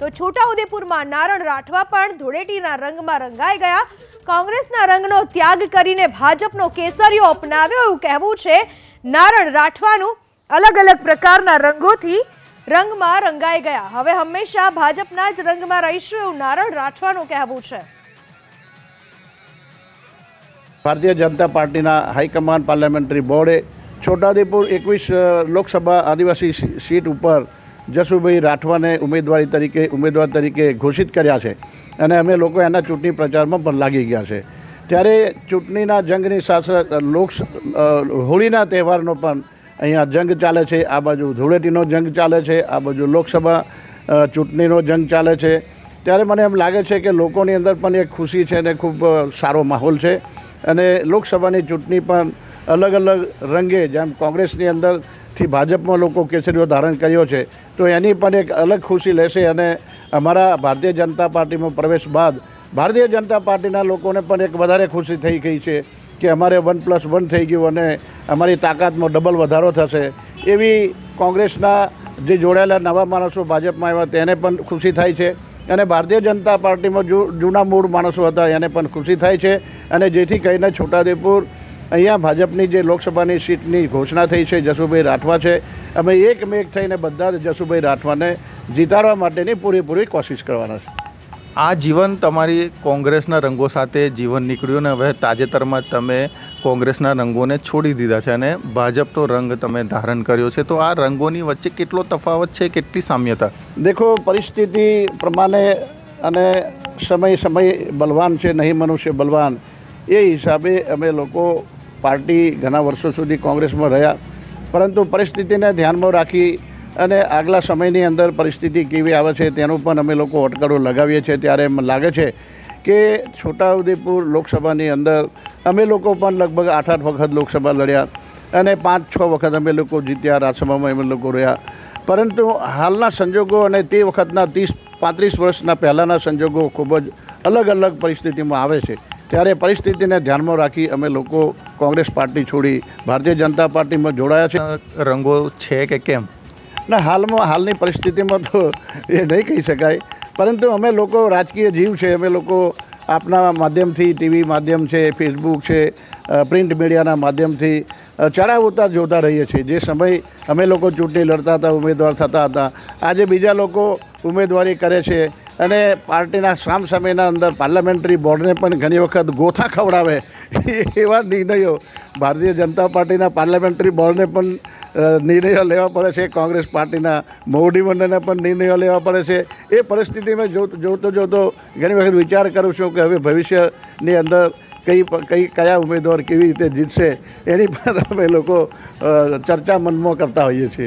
તો છોટાઉદેપુરમાં નારણ રાઠવા પણ ધૂળેટીના રંગમાં રંગાઈ ગયા. કોંગ્રેસના રંગનો ત્યાગ કરીને ભાજપનો કેસરીઓ અપનાવ્યો એવું કહેવું છે. નારણ રાઠવાનું અલગ અલગ પ્રકારના રંગોથી રંગમાં રંગાઈ ગયા. હવે હંમેશા ભાજપના જ રંગમાં રહીશું એવું નારણ રાઠવાનું કહેવું છે. ભારતીય જનતા પાર્ટીના હાઈકમાન્ડ પાર્લામેન્ટરી બોર્ડે છોટાઉદેપુર એકવીસ લોકસભા આદિવાસી સીટ ઉપર જસુભાઈ રાઠવાને ઉમેદવારી તરીકે, ઉમેદવાર તરીકે ઘોષિત કર્યા છે અને અમે લોકો એના ચૂંટણી પ્રચારમાં પણ લાગી ગયા છે. ત્યારે ચૂંટણીના જંગની સાથે લોક હોળીના તહેવારનો પણ અહીંયા જંગ ચાલે છે. આ બાજુ ધૂળેટીનો જંગ ચાલે છે, આ બાજુ લોકસભા ચૂંટણીનો જંગ ચાલે છે. ત્યારે મને એમ લાગે છે કે લોકોની અંદર પણ એક ખુશી છે અને ખૂબ સારો માહોલ છે. અને લોકસભાની ચૂંટણી પણ અલગ અલગ રંગે, જેમ કોંગ્રેસની અંદરથી ભાજપમાં લોકો કેસરીઓ ધારણ કર્યો છે, તો એની પણ એક અલગ ખુશી લેશે અને અમારા ભારતીય જનતા પાર્ટીમાં પ્રવેશ બાદ ભારતીય જનતા પાર્ટીના લોકોને પણ એક વધારે ખુશી થઈ ગઈ છે કે અમારે વન પ્લસ વન થઈ ગયું અને અમારી તાકાતમાં ડબલ વધારો થશે. એવી કોંગ્રેસના જે જોડાયેલા નવા માણસો ભાજપમાં આવ્યા તેને પણ ખુશી થાય છે અને ભારતીય જનતા પાર્ટીમાં જૂના મૂળ માણસો હતા એને પણ ખુશી થાય છે અને જેથી કરીને છોટાઉદેપુર અહીંયા ભાજપની જે લોકસભાની સીટની ઘોષણા થઈ છે જસુભાઈ રાઠવા છે. અમે એકમેક થઈને બધા જ જસુભાઈ રાઠવાને જીતાડવા માટેની પૂરેપૂરી કોશિશ કરવાના છે. આ જીવન તમારી કોંગ્રેસના રંગો સાથે જીવન નીકળ્યું ને હવે તાજેતરમાં તમે કોંગ્રેસના રંગોને છોડી દીધા છે અને ભાજપનો રંગ તમે ધારણ કર્યો છે. તો આ રંગોની વચ્ચે કેટલો તફાવત છે કેટલી સામ્યતા? દેખો પરિસ્થિતિ પ્રમાણે અને સમય સમય બલવાન છે નહીં મનુષ્ય બલવાન એ હિસાબે અમે લોકો પાર્ટી ઘણા વર્ષો સુધી કોંગ્રેસમાં રહ્યા. પરંતુ પરિસ્થિતિને ધ્યાનમાં રાખી અને આગલા સમયની અંદર પરિસ્થિતિ કેવી આવે છે તેનું પણ અમે લોકો અટકળો લગાવીએ છીએ. ત્યારે એમ લાગે છે કે છોટાઉદેપુર લોકસભાની અંદર અમે લોકો પણ લગભગ આઠ આઠ વખત લોકસભા લડ્યા અને પાંચ છ વખત અમે લોકો જીત્યા રાજ્યસભામાં અમે લોકો રહ્યા. પરંતુ હાલના સંજોગો અને તે વખતના ત્રીસ પાંત્રીસ વર્ષના પહેલાંના સંજોગો ખૂબ જ અલગ અલગ પરિસ્થિતિમાં આવે છે. ત્યારે પરિસ્થિતિને ધ્યાનમાં રાખી અમે લોકો કોંગ્રેસ પાર્ટી છોડી ભારતીય જનતા પાર્ટીમાં જોડાયા છે. રંગો છે કે કેમ? ના હાલમાં હાલની પરિસ્થિતિમાં તો એ નહીં કહી શકાય. પરંતુ અમે લોકો રાજકીય જીવ છે. અમે લોકો આપના માધ્યમથી ટીવી માધ્યમ છે ફેસબુક છે પ્રિન્ટ મીડિયાના માધ્યમથી ચડાવ ઉતાર જોતા રહીએ છીએ. જે સમય અમે લોકો ચૂંટણી લડતા હતા, ઉમેદવાર થતા હતા, આજે બીજા લોકો ઉમેદવારી કરે છે અને પાર્ટીના સામ સમયના અંદર પાર્લામેન્ટરી બોર્ડને પણ ઘણી વખત ગોથા ખવડાવે એવા નિર્ણયો ભારતીય જનતા પાર્ટીના પાર્લામેન્ટરી બોર્ડને પણ નિર્ણયો લેવા પડે છે. કોંગ્રેસ પાર્ટીના મોવડી મંડળને પણ નિર્ણયો લેવા પડે છે. એ પરિસ્થિતિમાં જોતો જોતો ઘણી વખત વિચાર કરું છું કે હવે ભવિષ્યની અંદર કઈ કઈ, કયા ઉમેદવાર કેવી રીતે જીતશે, એની પણ અમે લોકો ચર્ચા મનમાં કરતા હોઈએ છીએ.